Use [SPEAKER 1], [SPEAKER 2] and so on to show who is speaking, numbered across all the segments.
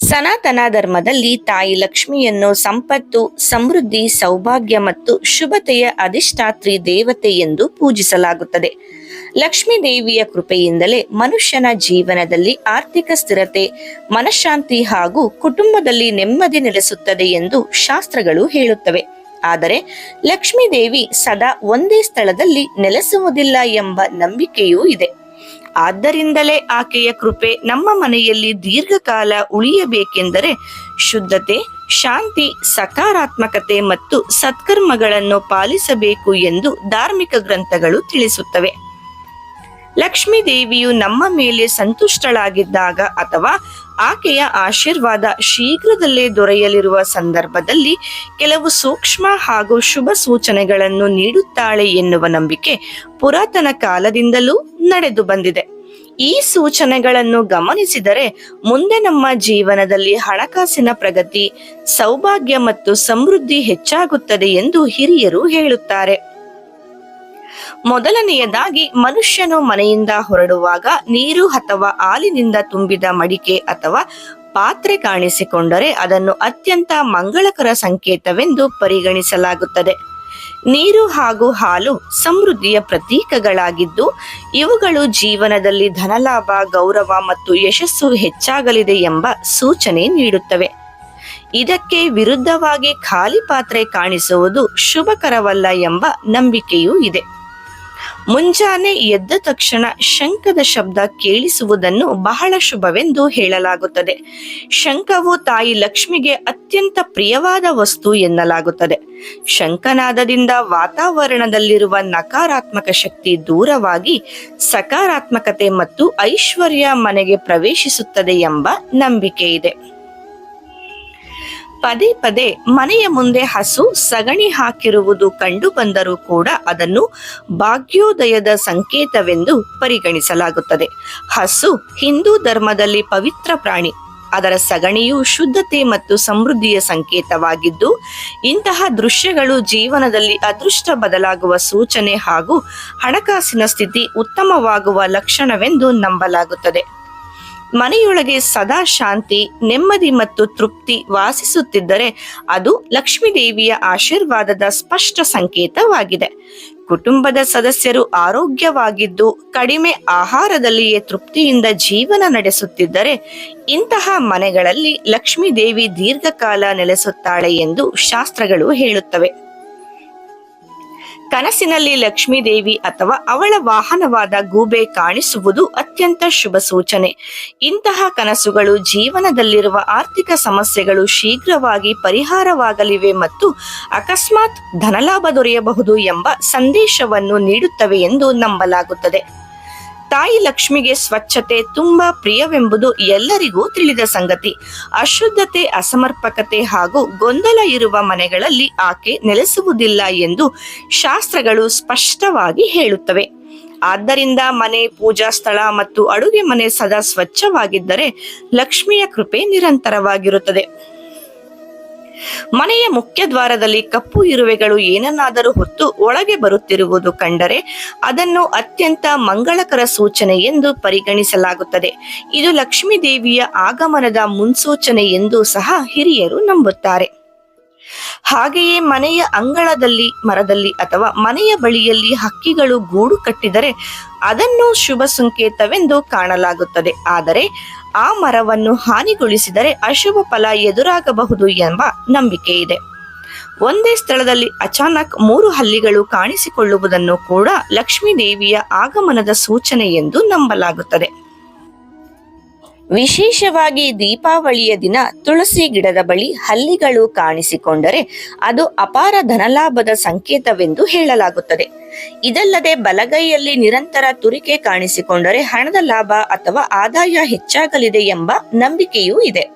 [SPEAKER 1] ಸನಾತನ ಧರ್ಮದಲ್ಲಿ ತಾಯಿ ಲಕ್ಷ್ಮಿಯನ್ನು ಸಂಪತ್ತು, ಸಮೃದ್ಧಿ, ಸೌಭಾಗ್ಯ ಮತ್ತು ಶುಭತೆಯ ಅಧಿಷ್ಠಾತ್ರಿ ದೇವತೆ ಎಂದು ಪೂಜಿಸಲಾಗುತ್ತದೆ. ಲಕ್ಷ್ಮೀ ದೇವಿಯ ಕೃಪೆಯಿಂದಲೇ ಮನುಷ್ಯನ ಜೀವನದಲ್ಲಿ ಆರ್ಥಿಕ ಸ್ಥಿರತೆ, ಮನಃಶಾಂತಿ ಹಾಗೂ ಕುಟುಂಬದಲ್ಲಿ ನೆಮ್ಮದಿ ನೆಲೆಸುತ್ತದೆ ಎಂದು ಶಾಸ್ತ್ರಗಳು ಹೇಳುತ್ತವೆ. ಆದರೆ ಲಕ್ಷ್ಮೀ ದೇವಿ ಸದಾ ಒಂದೇ ಸ್ಥಳದಲ್ಲಿ ನೆಲೆಸುವುದಿಲ್ಲ ಎಂಬ ನಂಬಿಕೆಯೂ ಇದೆ. ಆದ್ದರಿಂದಲೇ ಆಕೆಯ ಕೃಪೆ ನಮ್ಮ ಮನೆಯಲ್ಲಿ ದೀರ್ಘಕಾಲ ಉಳಿಯಬೇಕೆಂದರೆ ಶುದ್ಧತೆ, ಶಾಂತಿ, ಸಕಾರಾತ್ಮಕತೆ ಮತ್ತು ಸತ್ಕರ್ಮಗಳನ್ನು ಪಾಲಿಸಬೇಕು ಎಂದು ಧಾರ್ಮಿಕ ಗ್ರಂಥಗಳು ತಿಳಿಸುತ್ತವೆ. ಲಕ್ಷ್ಮೀ ದೇವಿಯು ನಮ್ಮ ಮೇಲೆ ಸಂತುಷ್ಟಳಾಗಿದ್ದಾಗ ಅಥವಾ ಆಕೆಯ ಆಶೀರ್ವಾದ ಶೀಘ್ರದಲ್ಲೇ ದೊರೆಯಲಿರುವ ಸಂದರ್ಭದಲ್ಲಿ ಕೆಲವು ಸೂಕ್ಷ್ಮ ಹಾಗೂ ಶುಭ ಸೂಚನೆಗಳನ್ನು ನೀಡುತ್ತಾಳೆ ಎನ್ನುವ ನಂಬಿಕೆ ಪುರಾತನ ಕಾಲದಿಂದಲೂ ನಡೆದು ಬಂದಿದೆ. ಈ ಸೂಚನೆಗಳನ್ನು ಗಮನಿಸಿದರೆ ಮುಂದೆ ನಮ್ಮ ಜೀವನದಲ್ಲಿ ಹಣಕಾಸಿನ ಪ್ರಗತಿ, ಸೌಭಾಗ್ಯ ಮತ್ತು ಸಮೃದ್ಧಿ ಹೆಚ್ಚಾಗುತ್ತದೆ ಎಂದು ಹಿರಿಯರು ಹೇಳುತ್ತಾರೆ. ಮೊದಲನೆಯದಾಗಿ ಮನುಷ್ಯನು ಮನೆಯಿಂದ ಹೊರಡುವಾಗ ನೀರು ಅಥವಾ ಹಾಲಿನಿಂದ ತುಂಬಿದ ಮಡಿಕೆ ಅಥವಾ ಪಾತ್ರೆ ಕಾಣಿಸಿಕೊಂಡರೆ ಅದನ್ನು ಅತ್ಯಂತ ಮಂಗಳಕರ ಸಂಕೇತವೆಂದು ಪರಿಗಣಿಸಲಾಗುತ್ತದೆ. ನೀರು ಹಾಗೂ ಹಾಲು ಸಮೃದ್ಧಿಯ ಪ್ರತೀಕಗಳಾಗಿದ್ದು, ಇವುಗಳು ಜೀವನದಲ್ಲಿ ಧನಲಾಭ, ಗೌರವ ಮತ್ತು ಯಶಸ್ಸು ಹೆಚ್ಚಾಗಲಿದೆ ಎಂಬ ಸೂಚನೆ ನೀಡುತ್ತವೆ. ಇದಕ್ಕೆ ವಿರುದ್ಧವಾಗಿ ಖಾಲಿ ಪಾತ್ರೆ ಕಾಣಿಸುವುದು ಶುಭಕರವಲ್ಲ ಎಂಬ ನಂಬಿಕೆಯೂ ಇದೆ. ಮುಂಜಾನೆ ಎದ್ದ ತಕ್ಷಣ ಶಂಖದ ಶಬ್ದ ಕೇಳಿಸುವುದನ್ನು ಬಹಳ ಶುಭವೆಂದು ಹೇಳಲಾಗುತ್ತದೆ. ಶಂಖವು ತಾಯಿ ಲಕ್ಷ್ಮಿಗೆ ಅತ್ಯಂತ ಪ್ರಿಯವಾದ ವಸ್ತು ಎನ್ನಲಾಗುತ್ತದೆ. ಶಂಖನಾದದಿಂದ ವಾತಾವರಣದಲ್ಲಿರುವ ನಕಾರಾತ್ಮಕ ಶಕ್ತಿ ದೂರವಾಗಿ ಸಕಾರಾತ್ಮಕತೆ ಮತ್ತು ಐಶ್ವರ್ಯ ಮನೆಗೆ ಪ್ರವೇಶಿಸುತ್ತದೆ ಎಂಬ ನಂಬಿಕೆ ಇದೆ ಪದೇ ಪದೇ ಮನೆಯ ಮುಂದೆ ಹಸು ಸಗಣಿ ಹಾಕಿರುವುದು ಕಂಡು ಬಂದರೂ ಕೂಡ ಅದನ್ನು ಭಾಗ್ಯೋದಯದ ಸಂಕೇತವೆಂದು ಪರಿಗಣಿಸಲಾಗುತ್ತದೆ. ಹಸು ಹಿಂದೂ ಧರ್ಮದಲ್ಲಿ ಪವಿತ್ರ ಪ್ರಾಣಿ. ಅದರ ಸಗಣಿಯು ಶುದ್ಧತೆ ಮತ್ತು ಸಮೃದ್ಧಿಯ ಸಂಕೇತವಾಗಿದ್ದು, ಇಂತಹ ದೃಶ್ಯಗಳು ಜೀವನದಲ್ಲಿ ಅದೃಷ್ಟ ಬದಲಾಗುವ ಸೂಚನೆ ಹಾಗೂ ಹಣಕಾಸಿನ ಸ್ಥಿತಿ ಉತ್ತಮವಾಗುವ ಲಕ್ಷಣವೆಂದು ನಂಬಲಾಗುತ್ತದೆ. ಮನೆಯೊಳಗೆ ಸದಾ ಶಾಂತಿ, ನೆಮ್ಮದಿ ಮತ್ತು ತೃಪ್ತಿ ವಾಸಿಸುತ್ತಿದ್ದರೆ ಅದು ಲಕ್ಷ್ಮೀದೇವಿಯ ಆಶೀರ್ವಾದದ ಸ್ಪಷ್ಟ ಸಂಕೇತವಾಗಿದೆ. ಕುಟುಂಬದ ಸದಸ್ಯರು ಆರೋಗ್ಯವಾಗಿದ್ದು, ಕಡಿಮೆ ಆಹಾರದಲ್ಲಿಯೇ ತೃಪ್ತಿಯಿಂದ ಜೀವನ ನಡೆಸುತ್ತಿದ್ದರೆ ಇಂತಹ ಮನೆಗಳಲ್ಲಿ ಲಕ್ಷ್ಮೀದೇವಿ ದೀರ್ಘಕಾಲ ನೆಲೆಸುತ್ತಾಳೆ ಎಂದು ಶಾಸ್ತ್ರಗಳು ಹೇಳುತ್ತವೆ. ಕನಸಿನಲ್ಲಿ ಲಕ್ಷ್ಮೀದೇವಿ ಅಥವಾ ಅವಳ ವಾಹನವಾದ ಗೂಬೆ ಕಾಣಿಸುವುದು ಅತ್ಯಂತ ಶುಭ ಸೂಚನೆ. ಇಂತಹ ಕನಸುಗಳು ಜೀವನದಲ್ಲಿರುವ ಆರ್ಥಿಕ ಸಮಸ್ಯೆಗಳು ಶೀಘ್ರವಾಗಿ ಪರಿಹಾರವಾಗಲಿವೆ ಮತ್ತು ಅಕಸ್ಮಾತ್ ಧನಲಾಭ ದೊರೆಯಬಹುದು ಎಂಬ ಸಂದೇಶವನ್ನು ನೀಡುತ್ತವೆ ಎಂದು ನಂಬಲಾಗುತ್ತದೆ. ತಾಯಿ ಲಕ್ಷ್ಮಿಗೆ ಸ್ವಚ್ಛತೆ ತುಂಬಾ ಪ್ರಿಯವೆಂಬುದು ಎಲ್ಲರಿಗೂ ತಿಳಿದ ಸಂಗತಿ. ಅಶುದ್ಧತೆ, ಅಸಮರ್ಪಕತೆ ಹಾಗೂ ಗೊಂದಲ ಇರುವ ಮನೆಗಳಲ್ಲಿ ಆಕೆ ನೆಲೆಸುವುದಿಲ್ಲ ಎಂದು ಶಾಸ್ತ್ರಗಳು ಸ್ಪಷ್ಟವಾಗಿ ಹೇಳುತ್ತವೆ. ಆದ್ದರಿಂದ ಮನೆ, ಪೂಜಾ ಸ್ಥಳ ಮತ್ತು ಅಡುಗೆ ಮನೆ ಸದಾ ಸ್ವಚ್ಛವಾಗಿದ್ದರೆ ಲಕ್ಷ್ಮಿಯ ಕೃಪೆ ನಿರಂತರವಾಗಿರುತ್ತದೆ. ಮನೆಯ ಮುಖ್ಯ ದ್ವಾರದಲ್ಲಿ ಕಪ್ಪು ಇರುವೆಗಳು ಏನನ್ನಾದರೂ ಹೊತ್ತು ಒಳಗೆ ಬರುತ್ತಿರುವುದು ಕಂಡರೆ ಅದನ್ನು ಅತ್ಯಂತ ಮಂಗಳಕರ ಸೂಚನೆ ಎಂದು ಪರಿಗಣಿಸಲಾಗುತ್ತದೆ. ಇದು ಲಕ್ಷ್ಮೀ ದೇವಿಯ ಆಗಮನದ ಮುನ್ಸೂಚನೆ ಎಂದು ಸಹ ಹಿರಿಯರು ನಂಬುತ್ತಾರೆ. ಹಾಗೆಯೇ ಮನೆಯ ಅಂಗಳದಲ್ಲಿ, ಮರದಲ್ಲಿ ಅಥವಾ ಮನೆಯ ಬಳಿಯಲ್ಲಿ ಹಕ್ಕಿಗಳು ಗೂಡು ಕಟ್ಟಿದರೆ ಅದನ್ನು ಶುಭ ಸಂಕೇತವೆಂದು ಕಾಣಲಾಗುತ್ತದೆ. ಆದರೆ ಆ ಮರವನ್ನು ಹಾನಿಗೊಳಿಸಿದರೆ ಅಶುಭ ಫಲ ಎದುರಾಗಬಹುದು ಎಂಬ ನಂಬಿಕೆ ಇದೆ. ಒಂದೇ ಸ್ಥಳದಲ್ಲಿ ಅಚಾನಕ್ ಮೂರು ಹಲ್ಲಿಗಳು ಕಾಣಿಸಿಕೊಳ್ಳುವುದನ್ನು ಕೂಡ ಲಕ್ಷ್ಮೀ ದೇವಿಯ ಆಗಮನದ ಸೂಚನೆ ಎಂದು ನಂಬಲಾಗುತ್ತದೆ. ವಿಶೇಷವಾಗಿ ದೀಪಾವಳಿಯ ದಿನ ತುಳಸಿ ಗಿಡದ ಬಳಿ ಹಲ್ಲಿಗಳು ಕಾಣಿಸಿಕೊಂಡರೆ ಅದು ಅಪಾರ ಧನಲಾಭದ ಸಂಕೇತವೆಂದು ಹೇಳಲಾಗುತ್ತದೆ. ಇದಲ್ಲದೆ ಬಲಗೈಯಲ್ಲಿ ನಿರಂತರ ತುರಿಕೆ ಕಾಣಿಸಿಕೊಂಡರೆ ಹಣದ ಲಾಭ ಅಥವಾ ಆದಾಯ ಹೆಚ್ಚಾಗಲಿದೆ ಎಂಬ ನಂಬಿಕೆಯೂ ಇದೆ.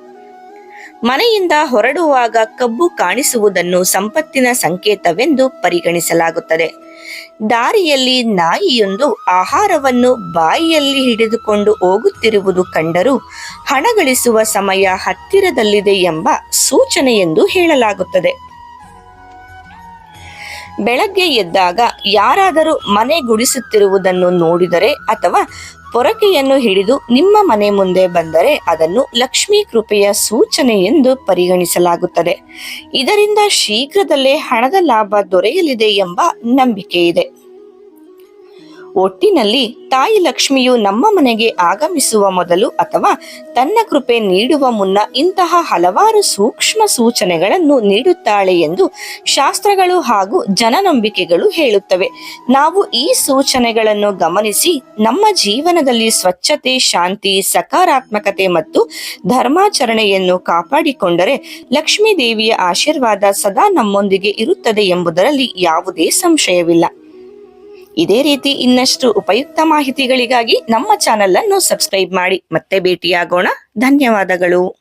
[SPEAKER 1] ಮನೆಯಿಂದ ಹೊರಡುವಾಗ ಕಬ್ಬು ಕಾಣಿಸುವುದನ್ನು ಸಂಪತ್ತಿನ ಸಂಕೇತವೆಂದು ಪರಿಗಣಿಸಲಾಗುತ್ತದೆ. ದಾರಿಯಲ್ಲಿ ನಾಯಿಯೊಂದು ಆಹಾರವನ್ನು ಬಾಯಿಯಲ್ಲಿ ಹಿಡಿದುಕೊಂಡು ಹೋಗುತ್ತಿರುವುದು ಕಂಡರೂ ಹಣ ಗಳಿಸುವ ಸಮಯ ಹತ್ತಿರದಲ್ಲಿದೆ ಎಂಬ ಸೂಚನೆ ಎಂದು ಹೇಳಲಾಗುತ್ತದೆ. ಬೆಳಗ್ಗೆ ಎದ್ದಾಗ ಯಾರಾದರೂ ಮನೆ ಗುಡಿಸುತ್ತಿರುವುದನ್ನು ನೋಡಿದರೆ ಅಥವಾ ಪೊರಕೆಯನ್ನು ಹಿಡಿದು ನಿಮ್ಮ ಮನೆ ಮುಂದೆ ಬಂದರೆ ಅದನ್ನು ಲಕ್ಷ್ಮೀ ಕೃಪೆಯ ಸೂಚನೆ ಎಂದು ಪರಿಗಣಿಸಲಾಗುತ್ತದೆ. ಇದರಿಂದ ಶೀಘ್ರದಲ್ಲೇ ಹಣದ ಲಾಭ ದೊರೆಯಲಿದೆ ಎಂಬ ನಂಬಿಕೆ ಇದೆ. ಒಟ್ಟಿನಲ್ಲಿ ತಾಯಿ ಲಕ್ಷ್ಮಿಯು ನಮ್ಮ ಮನೆಗೆ ಆಗಮಿಸುವ ಮೊದಲು ಅಥವಾ ತನ್ನ ಕೃಪೆ ನೀಡುವ ಮುನ್ನ ಇಂತಹ ಹಲವಾರು ಸೂಕ್ಷ್ಮ ಸೂಚನೆಗಳನ್ನು ನೀಡುತ್ತಾಳೆ ಎಂದು ಶಾಸ್ತ್ರಗಳು ಹಾಗೂ ಜನನಂಬಿಕೆಗಳು ಹೇಳುತ್ತವೆ. ನಾವು ಈ ಸೂಚನೆಗಳನ್ನು ಗಮನಿಸಿ ನಮ್ಮ ಜೀವನದಲ್ಲಿ ಸ್ವಚ್ಛತೆ, ಶಾಂತಿ, ಸಕಾರಾತ್ಮಕತೆ ಮತ್ತು ಧರ್ಮಾಚರಣೆಯನ್ನು ಕಾಪಾಡಿಕೊಂಡರೆ ಲಕ್ಷ್ಮೀ ದೇವಿಯ ಆಶೀರ್ವಾದ ಸದಾ ನಮ್ಮೊಂದಿಗೆ ಇರುತ್ತದೆ ಎಂಬುದರಲ್ಲಿ ಯಾವುದೇ ಸಂಶಯವಿಲ್ಲ. ಇದೇ ರೀತಿ ಇನ್ನಷ್ಟು ಉಪಯುಕ್ತ ಮಾಹಿತಿಗಳಿಗಾಗಿ ನಮ್ಮ ಚಾನೆಲ್ ಅನ್ನು ಸಬ್ಸ್ಕ್ರೈಬ್ ಮಾಡಿ ಮತ್ತೆ ಭೇಟಿಯಾಗೋಣ. ಧನ್ಯವಾದಗಳು.